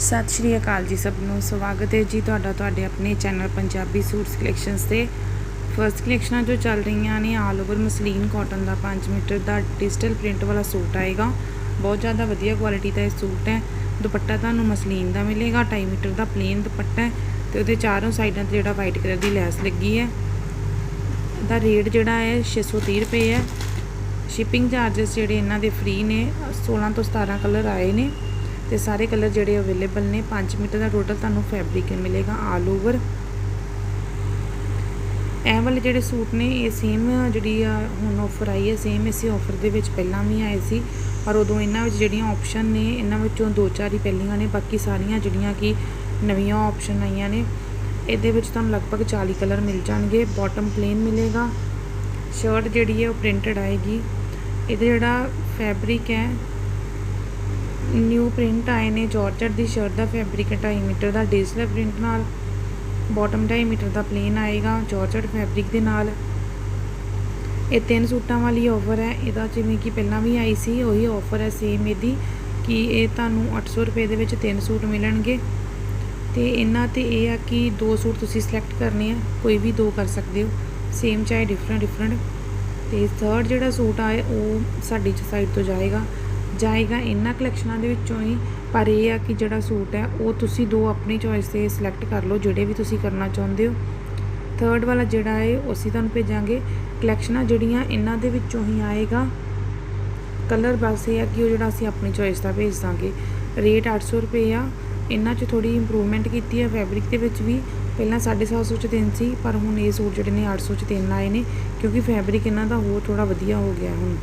ਸਤਿ ਸ਼੍ਰੀ ਅਕਾਲ ਜੀ ਸਭ ਨੂੰ। ਸਵਾਗਤ ਹੈ ਜੀ ਤੁਹਾਡਾ ਤੁਹਾਡੇ ਆਪਣੇ ਚੈਨਲ ਪੰਜਾਬੀ ਸੂਟਸ ਕਲੈਕਸ਼ਨਸ ਤੇ। ਫਰਸਟ ਕਲੈਕਸ਼ਨਾਂ ਜੋ ਚੱਲ ਰਹੀਆਂ ਨੇ ਆਲ ਓਵਰ ਮਸਲੀਨ ਕਾਟਨ ਦਾ 5 ਮੀਟਰ ਦਾ ਡਿਜੀਟਲ ਪ੍ਰਿੰਟ ਵਾਲਾ ਸੂਟ ਆਏਗਾ। ਬਹੁਤ ਜ਼ਿਆਦਾ ਵਧੀਆ ਕੁਆਲਿਟੀ ਦਾ ਇਹ ਸੂਟ ਹੈ। ਦੁਪੱਟਾ ਤੁਹਾਨੂੰ ਮਸਲੀਨ ਦਾ ਮਿਲੇਗਾ 2.5 ਮੀਟਰ ਦਾ ਪਲੇਨ ਦੁਪੱਟਾ ਹੈ ਤੇ ਉਹਦੇ ਚਾਰੋਂ ਸਾਈਡਾਂ ਤੇ ਜਿਹੜਾ ਵਾਈਟ ਕਲਰ ਦੀ ਲੈਸ ਲੱਗੀ ਹੈ। ਦਾ ਰੇਟ ਜਿਹੜਾ ਹੈ 630 ਰੁਪਏ ਹੈ। ਸ਼ਿਪਿੰਗ ਚਾਰजेस ਜਿਹੜੇ ਇਹਨਾਂ ਦੇ ਫ੍ਰੀ ਨੇ 16 ਤੋਂ 17 ਕਲਰ ਆਏ ਨੇ। ਤੇ ਸਾਰੇ ਕਲਰ ਜਿਹੜੇ ਅਵੇਲੇਬਲ ਨੇ। 5 ਮੀਟਰ ਦਾ ਟੋਟਲ ਤੁਹਾਨੂੰ ਫੈਬਰਿਕ ਮਿਲੇਗਾ ਆਲ ਓਵਰ ਇਹ ਵਾਲੇ ਜਿਹੜੇ ਸੂਟ ਨੇ, ਇਹ ਸੇਮ ਜਿਹੜੀ ਆ ਹੁਣ ਆਫਰ ਆਈ ਹੈ ਸੇਮ ਇਸੇ ਆਫਰ ਦੇ ਵਿੱਚ ਪਹਿਲਾਂ ਵੀ ਆਏ ਸੀ। ਪਰ ਉਦੋਂ ਇਹਨਾਂ ਵਿੱਚ ਜਿਹੜੀਆਂ ਆਪਸ਼ਨ ਨੇ, ਇਹਨਾਂ ਵਿੱਚੋਂ ਦੋ ਚਾਰ ਹੀ ਪਹਿਲੀਆਂ ਨੇ, ਬਾਕੀ ਸਾਰੀਆਂ ਜਿਹੜੀਆਂ ਕਿ ਨਵੀਆਂ ਆਪਸ਼ਨ ਆਈਆਂ ਨੇ। ਇਹਦੇ ਵਿੱਚ ਤੁਹਾਨੂੰ ਲਗਭਗ 40 ਕਲਰ ਮਿਲ ਜਾਣਗੇ ਬਾਟਮ ਪਲੇਨ ਮਿਲੇਗਾ। ਸ਼ਰਟ ਜਿਹੜੀ ਹੈ ਉਹ ਪ੍ਰਿੰਟਡ ਆਏਗੀ। ਇਹਦਾ ਜਿਹੜਾ ਫੈਬਰਿਕ ਹੈ ਨਿਊ ਪ੍ਰਿੰਟ ਆਏ ਨੇ ਜਾਰਜਟ ਦੀ ਸ਼ਰਟ ਦਾ ਫੈਬਰਿਕ 2.5 ਮੀਟਰ ਦਾ ਡਿਜੀਟਲ ਪ੍ਰਿੰਟ ਨਾਲ। ਬਾਟਮ 2.5 ਮੀਟਰ ਦਾ ਪਲੇਨ ਆਏਗਾ ਜਾਰਜਟ ਫੈਬਰਿਕ ਦੇ ਨਾਲ। ਇਹ ਤਿੰਨ ਸੂਟਾਂ ਵਾਲੀ ਆਫਰ ਹੈ। ਇਹਦਾ ਜਿਵੇਂ ਕਿ ਪਹਿਲਾਂ ਵੀ ਆਈ ਸੀ, ਉਹੀ ਆਫਰ ਹੈ ਸੇਮ ਇਹਦੀ ਕਿ ਇਹ ਤੁਹਾਨੂੰ 800 ਰੁਪਏ ਦੇ ਵਿੱਚ ਤਿੰਨ ਸੂਟ ਮਿਲਣਗੇ। ਤੇ ਇਹਨਾਂ ਤੇ ਇਹ ਆ ਕਿ ਦੋ ਸੂਟ ਤੁਸੀਂ ਸਿਲੈਕਟ ਕਰਨੇ ਆ, ਕੋਈ ਵੀ ਦੋ ਕਰ ਸਕਦੇ ਹੋ। ਸੇਮ ਚਾਹੇ ਡਿਫਰੈਂਟ ਡਿਫਰੈਂਟ ਤੇ ਥਰਡ ਜਿਹੜਾ ਸੂਟ ਆ ਉਹ ਸਾਡੀ ਸਾਈਡ ਤੋਂ ਜਾਏਗਾ। ਜਾਏਗਾ ਇਹਨਾਂ ਕਲੈਕਸ਼ਨਾਂ ਦੇ ਵਿੱਚੋਂ ਹੀ। ਪਰ ਇਹ ਆ ਕਿ ਜਿਹੜਾ ਸੂਟ ਹੈ, ਉਹ ਤੁਸੀਂ ਦੋ ਆਪਣੀ ਚੋਇਸ ਤੇ ਸਿਲੈਕਟ ਕਰ ਲਓ, ਜਿਹੜੇ ਵੀ ਤੁਸੀਂ ਕਰਨਾ ਚਾਹੁੰਦੇ ਹੋ। ਥਰਡ ਵਾਲਾ ਜਿਹੜਾ ਹੈ, ਉਹ ਅਸੀਂ ਤੁਹਾਨੂੰ ਭੇਜਾਂਗੇ। ਕਲੈਕਸ਼ਨਾਂ ਜਿਹੜੀਆਂ ਇਹਨਾਂ ਦੇ ਵਿੱਚੋਂ ਹੀ ਆਏਗਾ। ਕਲਰ ਬਸ ਇਹ ਆ ਕਿ ਉਹ ਜਿਹੜਾ ਅਸੀਂ ਆਪਣੀ ਚੋਇਸ ਦਾ ਭੇਜ ਦਾਂਗੇ। ਰੇਟ 800 ਰੁਪਏ ਆ। ਇਹਨਾਂ 'ਚ ਥੋੜੀ ਇੰਪਰੂਵਮੈਂਟ ਕੀਤੀ ਹੈ ਫੈਬਰਿਕ ਦੇ ਵਿੱਚ ਵੀ। ਪਹਿਲਾਂ 750 ਚ ਤਿੰਨ ਸੀ, ਪਰ ਹੁਣ ਇਹ ਸੂਟ ਜਿਹੜੇ ਨੇ 800 ਚ ਤਿੰਨ ਆਏ ਨੇ, ਕਿਉਂਕਿ ਫੈਬਰਿਕ ਇਹਨਾਂ ਦਾ ਹੋਰ ਥੋੜਾ ਵਧੀਆ ਹੋ ਗਿਆ ਹੁਣ।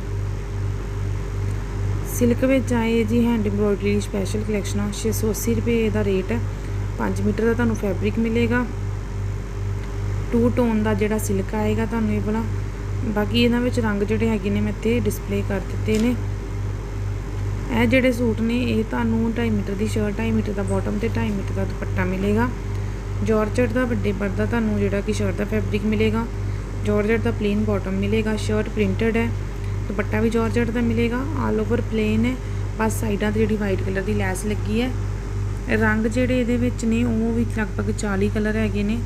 ਸਿਲਕ ਵਿੱਚ ਆਏ ਜੀ ਹੈਂਡ ਐਮਬ੍ਰੋਇਡਰੀ ਸਪੈਸ਼ਲ ਕਲੈਕਸ਼ਨ 680 ਰੁਪਏ ਦਾ ਰੇਟ ਹੈ 5 ਮੀਟਰ ਦਾ ਤੁਹਾਨੂੰ ਫੈਬਰਿਕ ਮਿਲੇਗਾ। ਟੂ ਟੋਨ ਦਾ ਜਿਹੜਾ ਸਿਲਕ ਆਏਗਾ ਤੁਹਾਨੂੰ ਇਹ ਵਾਲਾ। ਬਾਕੀ ਇਹਨਾਂ ਵਿੱਚ ਰੰਗ ਜਿਹੜੇ ਹੈਗੇ ਨੇ ਮੈਂ ਇੱਥੇ ਡਿਸਪਲੇ ਕਰ ਦਿੱਤੇ ਨੇ। ਇਹ ਜਿਹੜੇ ਸੂਟ ਨੇ, ਇਹ ਤੁਹਾਨੂੰ 2.5 ਮੀਟਰ ਦੀ ਸ਼ਰਟ 2.5 ਮੀਟਰ ਦਾ ਬਾਟਮ ਤੇ 2.5 ਮੀਟਰ ਦਾ ਦੁਪੱਟਾ ਮਿਲੇਗਾ। ਜਾਰਜਟ ਦਾ ਵੱਡੇ ਪਰਦਾ ਤੁਹਾਨੂੰ ਜਿਹੜਾ ਕਿ ਸ਼ਰਟ ਦਾ ਫੈਬਰਿਕ ਮਿਲੇਗਾ। ਜਾਰਜਟ ਦਾ ਪਲੇਨ ਬਾਟਮ ਮਿਲੇਗਾ। ਸ਼ਰਟ ਪ੍ਰਿੰਟਡ ਹੈ। ਦੁਪੱਟਾ ਵੀ ਜਾਰਜਟ ਦਾ ਮਿਲੇਗਾ ਆਲ ਓਵਰ ਪਲੇਨ ਹੈ। ਬਸ ਸਾਈਡਾਂ ਤੇ ਜਿਹੜੀ ਵਾਈਟ ਕਲਰ ਦੀ ਲੈਸ ਲੱਗੀ ਹੈ। ਰੰਗ ਜਿਹੜੇ ਇਹਦੇ ਵਿੱਚ ਨੇ, ਉਹ ਵੀ ਲਗਭਗ 40 ਕਲਰ ਹੈਗੇ ਨੇ।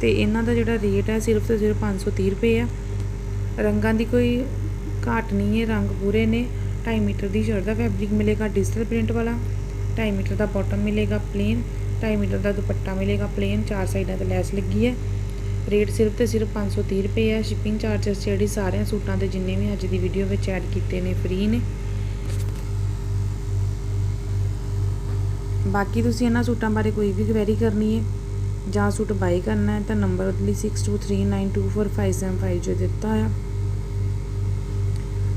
ਤੇ ਇਹਨਾਂ ਦਾ ਜਿਹੜਾ ਰੇਟ ਹੈ, ਸਿਰਫ ਤੇ ਸਿਰਫ 530 ਰੁਪਏ ਆ। ਰੰਗਾਂ ਦੀ ਕੋਈ ਘਾਟ ਨਹੀਂ ਹੈ, ਰੰਗ ਪੂਰੇ ਨੇ। 2.5 ਮੀਟਰ ਦੀ ਸ਼ਰਟ ਦਾ ਫੈਬਰਿਕ ਮਿਲੇਗਾ ਡਿਜੀਟਲ ਪ੍ਰਿੰਟ ਵਾਲਾ। 2.5 ਮੀਟਰ ਦਾ ਬਾਟਮ ਮਿਲੇਗਾ ਪਲੇਨ 2.5 ਮੀਟਰ ਦਾ ਦੁਪੱਟਾ ਮਿਲੇਗਾ ਪਲੇਨ ਚਾਰ ਸਾਈਡਾਂ ਤੇ ਲੈਸ ਲੱਗੀ ਹੈ। ਰੇਟ ਸਿਰਫ ਤੇ ਸਿਰਫ 530 ਰੁਪਏ ਆ। ਸ਼ਿਪਿੰਗ ਚਾਰजेस ਜਿਹੜੀ ਸਾਰਿਆਂ ਸੂਟਾਂ ਦੇ ਜਿੰਨੇ ਵੀ ਅੱਜ ਦੀ ਵੀਡੀਓ ਵਿੱਚ ਐਡ ਕੀਤੇ ਨੇ ਫ੍ਰੀ ਨੇ। ਬਾਕੀ ਤੁਸੀਂ ਇਹਨਾਂ ਸੂਟਾਂ ਬਾਰੇ ਕੋਈ ਵੀ ਕੁਐਰੀ ਕਰਨੀ ਹੈ ਜਾਂ ਸੂਟ ਬਾਈ ਕਰਨਾ ਹੈ, ਤਾਂ ਨੰਬਰ ਉਹਦੇ ਲਈ 6239245755 ਜੋ ਦਿੱਤਾ ਆ।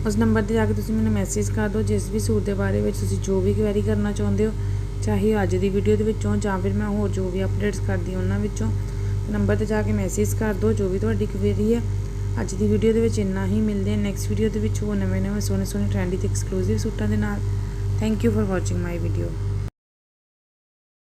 ਉਸ ਨੰਬਰ ਤੇ ਜਾ ਕੇ ਤੁਸੀਂ ਮੈਨੂੰ ਮੈਸੇਜ ਕਰ ਦਿਓ, ਜਿਸ ਵੀ ਸੂਟ ਦੇ ਬਾਰੇ ਵਿੱਚ ਤੁਸੀਂ ਜੋ ਵੀ ਕੁਐਰੀ ਕਰਨਾ ਚਾਹੁੰਦੇ ਹੋ, ਚਾਹੇ ਅੱਜ ਦੀ ਵੀਡੀਓ ਦੇ ਵਿੱਚੋਂ ਜਾਂ ਫਿਰ ਮੈਂ ਹੋਰ ਜੋ ਵੀ ਅਪਡੇਟਸ ਕਰਦੀ ਹਾਂ ਉਹਨਾਂ ਵਿੱਚੋਂ। ਨੰਬਰ ਤੇ ਜਾ ਕੇ ਮੈਸੇਜ ਕਰ ਦਿਓ, ਜੋ ਵੀ ਤੁਹਾਡੀ ਕੁਐਰੀ ਹੈ। ਅੱਜ ਦੀ ਵੀਡੀਓ ਦੇ ਵਿੱਚ ਇੰਨਾ ਹੀ। ਮਿਲਦੇ ਹਾਂ ਨੈਕਸਟ ਵੀਡੀਓ ਦੇ ਵਿੱਚ ਉਹ ਨਵੇਂ ਨਵੇਂ ਸੋਹਣੇ ਸੋਹਣੇ ਟ੍ਰੈਂਡੀ ਤੇ ਐਕਸਕਲੂਸਿਵ ਸੂਟਾਂ ਦੇ ਨਾਲ। Thank you for watching my video